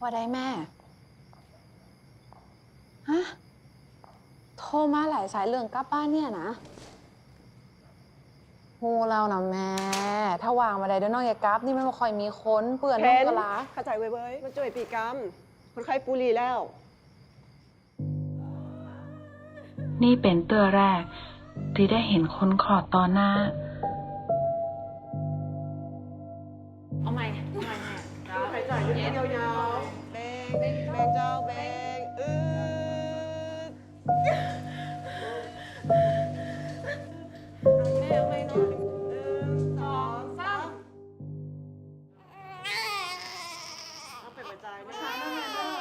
ว่าได้แม่ ฮะ โทรมาหลายสายเรื่องกลับบ้านเนี่ยนะโหเรานะแม่ ถ้าวางมาได้เดี๋ยวน้องอย่ากลับนี่มันไม่ค่อยมีคนเปื่อนน้องกะลาเข้าใจไว้เว้ยมันจ่วยปีกรรมคนไข้ปูรีแล้ว นี่เป็นเตื้อแรก ที่ได้เห็นคนขอดตอนหน้า คะน้องแม่เด้อ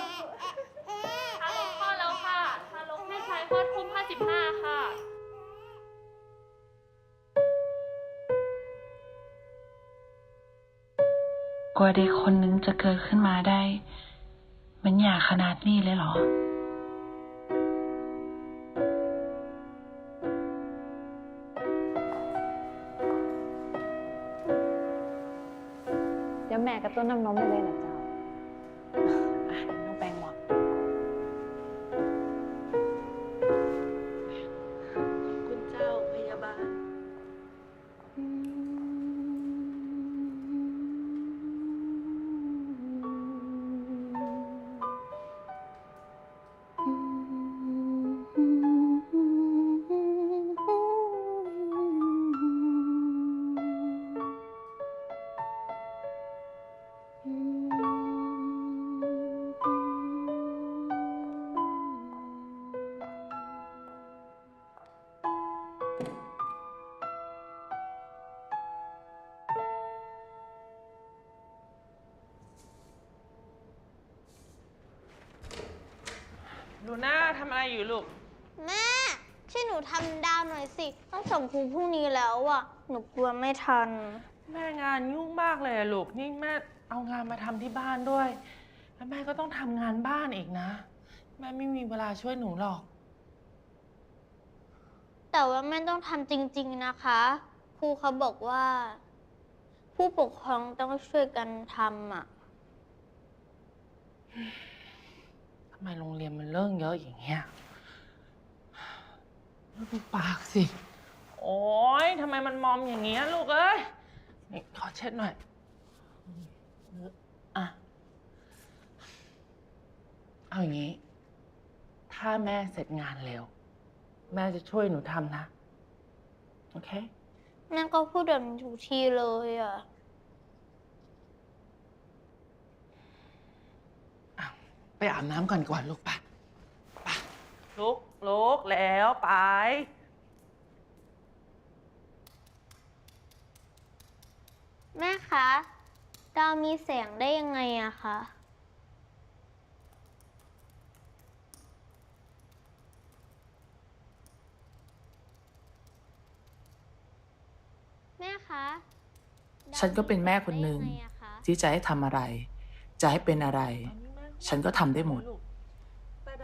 ทารกคลอดแล้วค่ะทารกเพศชายคลอดคุม55 ค่ะ กว่าเด็กคนนึงจะเกิดขึ้นมาได้ มันอยากขนาดนี้เลยเหรอ เดี๋ย ลูน่าทำอะไรอยู่ลูก แม่ช่วยหนูทำดาวหน่อยสิ ต้องส่งครูพรุ่งนี้แล้วอะ หนูกลัวไม่ทัน แม่งานยุ่งมากเลยอะลูก นี่แม่เอางานมาทำที่บ้านด้วย แล้วแม่ก็ต้องทำงานบ้านอีกนะ แม่ไม่มีเวลาช่วยหนูหรอก แต่ว่าแม่ต้องทำจริง ๆนะคะ ครูเขาบอกว่า ผู้ปกครองต้องช่วยกันทำอะ ทำไมโรงเรียนมันเรื่องเยอะอย่างเงี้ยดูปากสิ โอ๊ยทำไมมันมอมอย่างเงี้ยลูกเอ้ยนี่ขอเช็ดหน่อยอะเอาอย่างงี้ ถ้าแม่เสร็จงานเร็ว แม่จะช่วยหนูทำนะ โอเคแม่ก็พูดแบบนี้ทุกทีเลยอะ ไปอาบน้ำก่อนก่อนลูกไปไปลุกลุกแล้วไป แม่คะดาวมีแสงได้ยังไงอะคะ แม่คะดาวฉันก็เป็นแม่คนหนึ่งมีแสได้ยัไอะคะ ที่จะให้ทำอะไร จะให้เป็นอะไร ฉันก็ทำได้หมด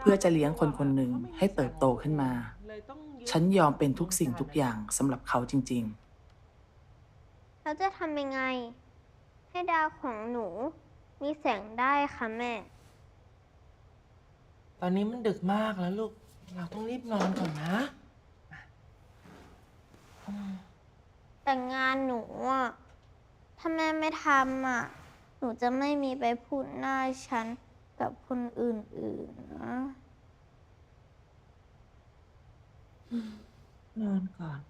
เพื่อจะเลี้ยงคนคนหนึ่งให้เติบโตขึ้นมา ฉันยอมเป็นทุกสิ่งทุกอย่างสำหรับเขาจริงแล้วจะทำยังไง ให้ดาวของหนูมีแสงได้คะแม่ ตอนนี้มันดึกมากแล้วลูก เราต้องรีบนอนก่อนนะอืมแต่งานหนูอะ ถ้าแม่ไม่ทำอะ หนูจะไม่มีไปพูดหน้าฉัน กับคนอื่นๆนะนอนก่อน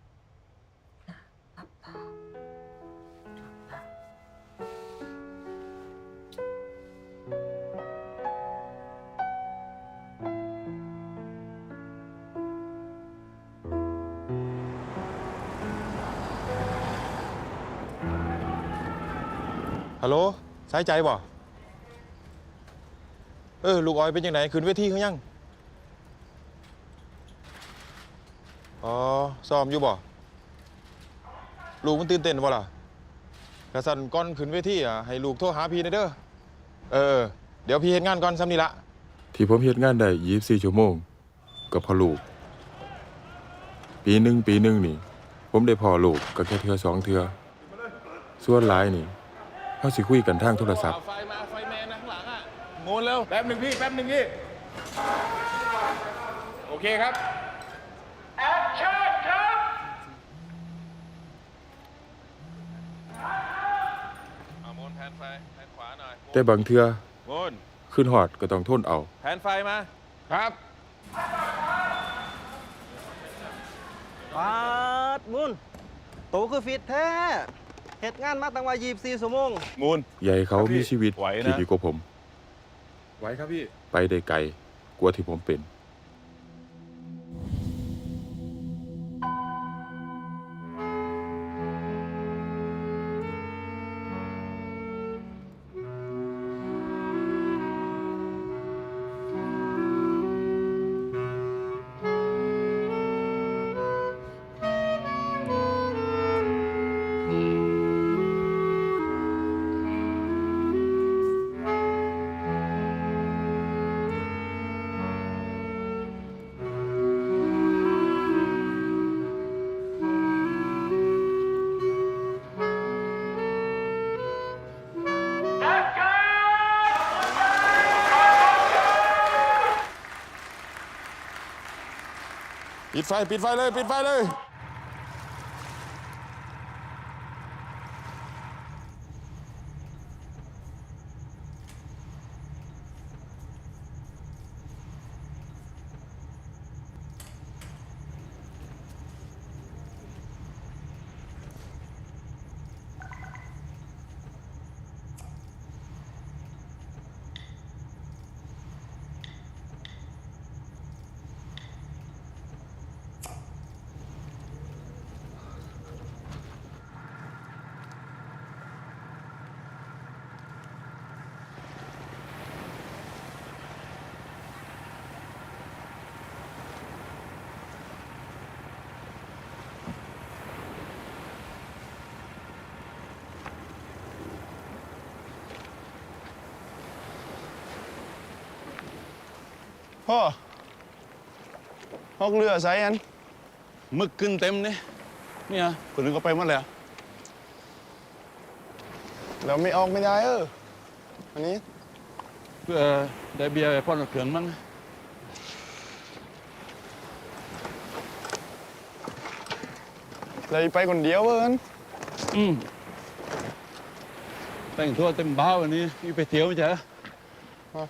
นะหลับตาหลับตาฮัลโหลสายใจบ่ เออ ลูกออยเป็นยังไงขึ้นเวทีเขายังอ๋อซ้อมอยู่บ่ลูกมันตื่นเต้นบ่ล่ะกระสันก่อนขึ้นเวทีอะให้ลูกโทรหาพี่หน่อยเด้อเออ เดี๋ยวพี่เฮ็ดงานก่อนซ้ำนี่ละที่ผมเฮ็ดงานได้24ชั่วโมงก็เพอลูก ปีหนึ่งปีหนึ่งนี่ ผมได้พ่อลูกก็แค่เทือสองเทือส่วนหลายนี่เฮาสิคุยกันทางโทรศัพท์ งูเร็ว แป๊บหนึ่งพี่ แป๊บหนึ่งพี่ โอเคครับมูนแผนไฟแผนขวาหน่อยแต่บางเทื่อมูนขึ้นหอดก็ต้องทนเอา แผนไฟมา ครับปาดมุนโตคือฟิตแท้เฮ็ดงานมาตั้งว่า24ชั่วโมง มูนใหญ่เขาครับพี่มีชีวิตไหวนะ ที่ดีกว่าผม ไหวครับพี่ ไปได้ไกล กลัวที่ผมเป็น ปิดไฟ ปิดไฟเลย ปิดไฟเลย พ่อฮอกเรือใส่อันมึกขึ้นเต็มนี่เนี่ยคนนึงก็ไปหมดแล้วแล้วไม่ออกไม่ได้เอออันนี้เพื่อได้เบียร์ไปพ่อนเขื่อนมั้งเลยไปคนเดียวเอินอืมแต่งตัวเต็มบ้าวันนี้นี่ไปเที่ยวไม่ใช่เหรอ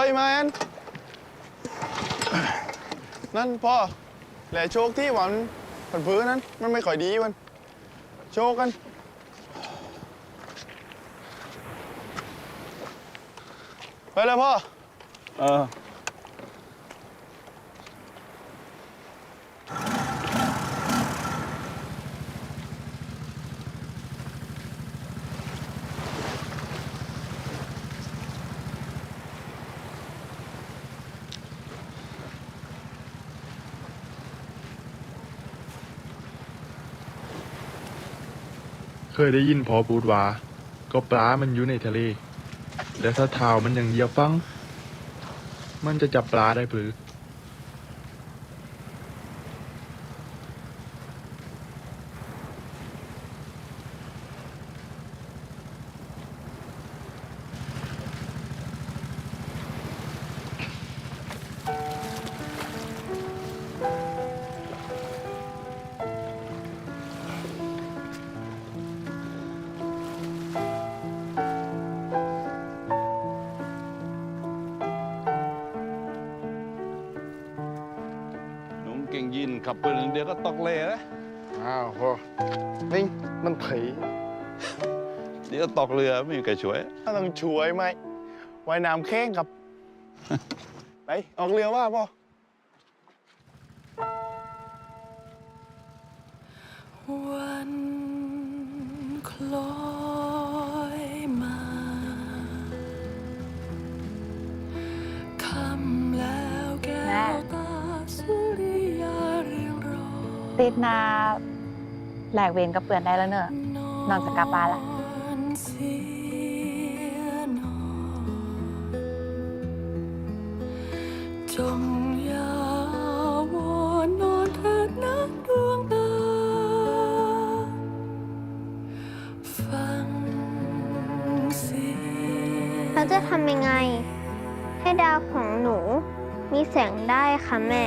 ไว้มาอันนั่นพ่อแหละโชคที่หวานผันพื้นนั้น มันไม่ค่อยดีมัน โชคกัน ไปเลยพ่อ เออ เคยได้ยินพอพูดว่าก็ปลามันอยู่ในทะเล แต่ถ้าเท้ามันยังเหยียบฟัง มันจะจับปลาได้ปรือ เก่งยินขับปืนอย่างเดียวก็ตกเลยนะอ้าวพ่อนี่มันไถเดี๋ยวตกเรือไม่มีใครช่วยถ้าต้องช่วยไหมว่ายน้ำแข้งครับ ไปออกเรือว่าพ่อ ติดนาแหลกเวรก็เปื่อนได้แล้วเนอะนอนจะกลับานละเราจะทำยังไง ให้ดาวของหนูมีแสงได้คะแม่